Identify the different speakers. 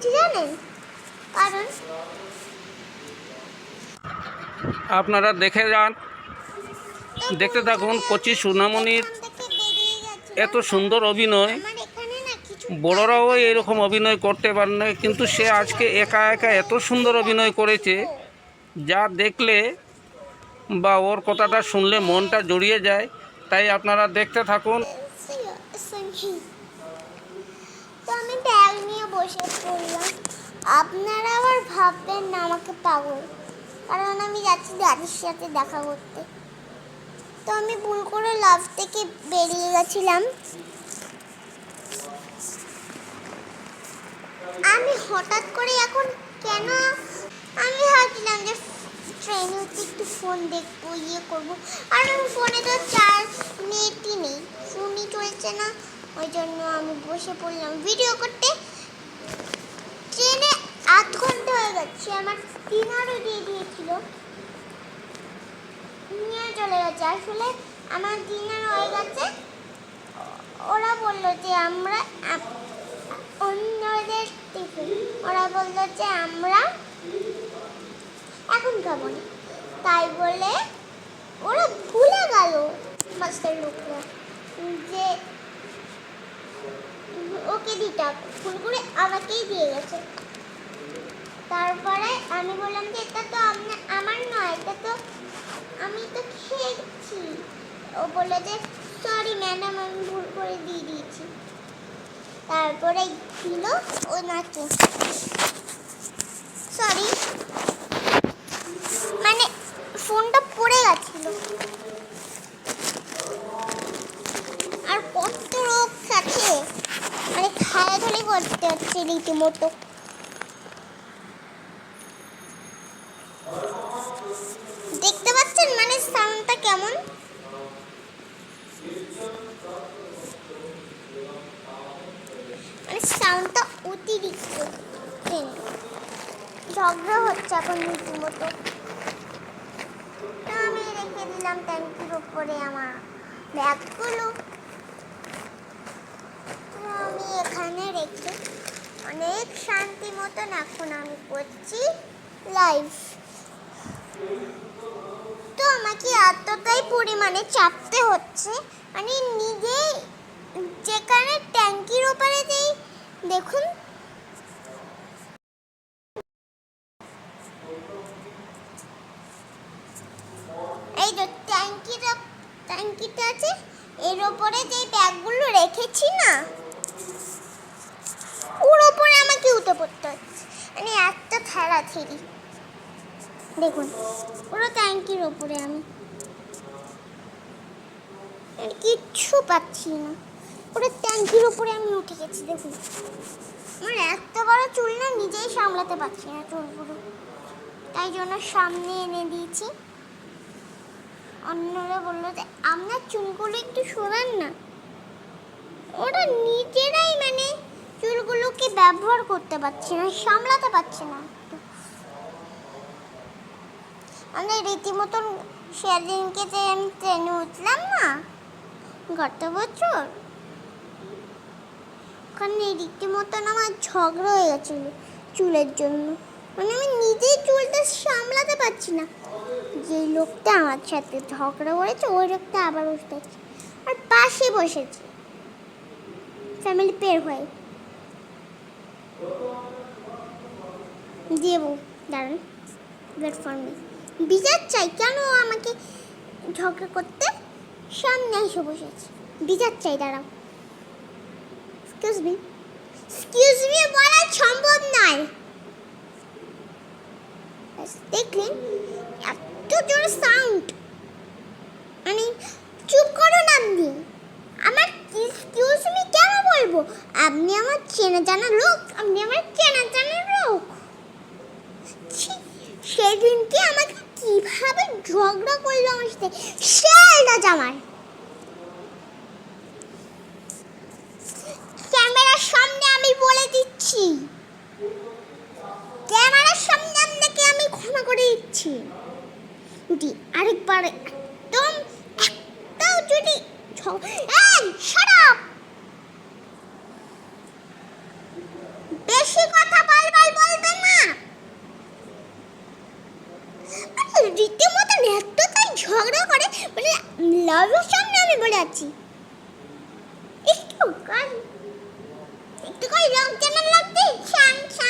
Speaker 1: করছি জানেন কারণ
Speaker 2: আপনারা দেখে যান দেখতে থাকুন কচি সোনামণির। এত সুন্দর অভিনয় বড়রাও এরকম অভিনয় করতে পারে না কিন্তু সে আজকে একা একা এত সুন্দর অভিনয় করেছে যা দেখলে বা ওর কথাটা শুনলে মনটা জড়িয়ে যায় তাই আপনারা দেখতে থাকুন
Speaker 1: বসে পড়লাম। আপনারা আবার ভাববেন না আমাকে পাগল। কারণ আমি যাচ্ছি দাদির সাথে দেখা করতে। তো আমি ভুল করে লাভ থেকে বেরিয়ে গেছিলাম। আমি হঠাৎ করে এখন কেন আমি ভাবছিলাম যে ট্রেনে উঠে একটু ফোন দেখব ইয়ে করব। আর আমি ফোনে তো চার্জ নেটই নেই। ফোনই চলছে না। ওই জন্য আমি বসে পড়লাম। ভিডিও করতে আধ ঘণ্টা হয়ে গেছে, আমার ডিনারও দিয়ে দিয়েছিল। নিয়ে চলে গেছে। আসলে আমার ডিনার হয়ে গেছে। ওরা বলল যে আমরা অন্যদের টিফিন। ওরা বলল যে আমরা এখন খাব না। তাই বলে ওরা ভুলে গেল মাস্টার লোকরা যে ওকে দিটা ভুল করে আমাকেই দিয়ে গেছে। তারপরে আমি বললাম যে, এটা তো আমার নয়, এটা তো আমি তো খেয়েছি। ও বলে যে সরি ম্যাডাম আমি ভুল করে দিয়ে দিয়েছি। তারপরে দিল ওনাকে। সরি মানে ফোনটা পড়ে গেছিল। আর কত রোগ আছে মানে খেলাধুলি করতে হচ্ছে রীতিমতো দেখতে পাচ্ছেন মানে সাউন্ডটা কেমন? মানে সাউন্ডটা অতিরিক্ত ঝগড়া হচ্ছে এখন রীতিমতো। আমি রেখে দিলাম ট্যাঙ্কির উপরে আমার ব্যাগগুলো। আমি এখানে রেখে অনেক শান্তি মতন এখন আমি করছি লাইভ আমাকে এতটাই পরিমাণে চাপতে হচ্ছে। মানে নিজে যেখানে ট্যাঙ্কির ওপরে যেই, দেখুন। এই যে ট্যাঙ্কিটা ট্যাঙ্কিটা আছে, এর ওপরে যে ব্যাগগুলো রেখেছি না, ওর ওপরে আমাকে উঠে পড়তে হচ্ছে। মানে একটা খেলা ছেড়ি। দেখুন, পুরো ট্যাঙ্কির ওপরে আমি। কিচ্ছু পাচ্ছি না। পুরো ট্যাঙ্কির ওপরে আমি উঠে গেছি, দেখুন। আমার এত বড় চুল না নিজেই সামলাতে পারছি না চুলগুলো। তাই জন্য সামনে এনে দিয়েছি। অন্যরা বলল যে, আপনার চুলগুলো একটু সরান না। ওরা নিজেরাই মানে চুলগুলোকে ব্যবহার করতে পারছে না, সামলাতে পারছে না। আমি রীতিমতন সেদিনকে আমি ট্রেনে উঠলাম না, গত বছর? ওখানে রীতিমতন আমার ঝগড়া হয়ে গেছিল চুলের জন্য। মানে আমি নিজেই চুলটা সামলাতে পারছি না। যে লোকটা আমার সাথে ঝগড়া করেছে, ওই লোকটা আবার উঠতেছে আর পাশে বসেছে। ফ্যামিলি পের হয়ে দেবো। দাঁড়ান ওয়েট ফর মি বিচার চাই, কেন আমাকে ঝগড়া করতে? সামনে এসে বসেছে। বিচার চাই, দাঁড়াও। এক্সকিউজ মি এক্সকিউজ মি বলা সম্ভব নয়। দেখলেন এত জোর সাউন্ড মানে চুপ করুন আপনি। আমার এক্সকিউজ মি কেন বলব? আপনি আমার চেনা জানা লোক, আপনি আমার চেনা জানা ঝগড়া করল আমার সাথে সে আলাদা ক্যামেরার সামনে আমি বলে দিচ্ছি। ক্যামেরার সামনে আপনাকে আমি ক্ষমা করে দিচ্ছি। যদি আরেকবার একদম, একটাও যদি বেশি কথা বলবেন না। ঝগড়া করে মানে লাভের সামনে আমি বলে আছি একটু কাল একটু কাল রং কেন লাগতে শান শান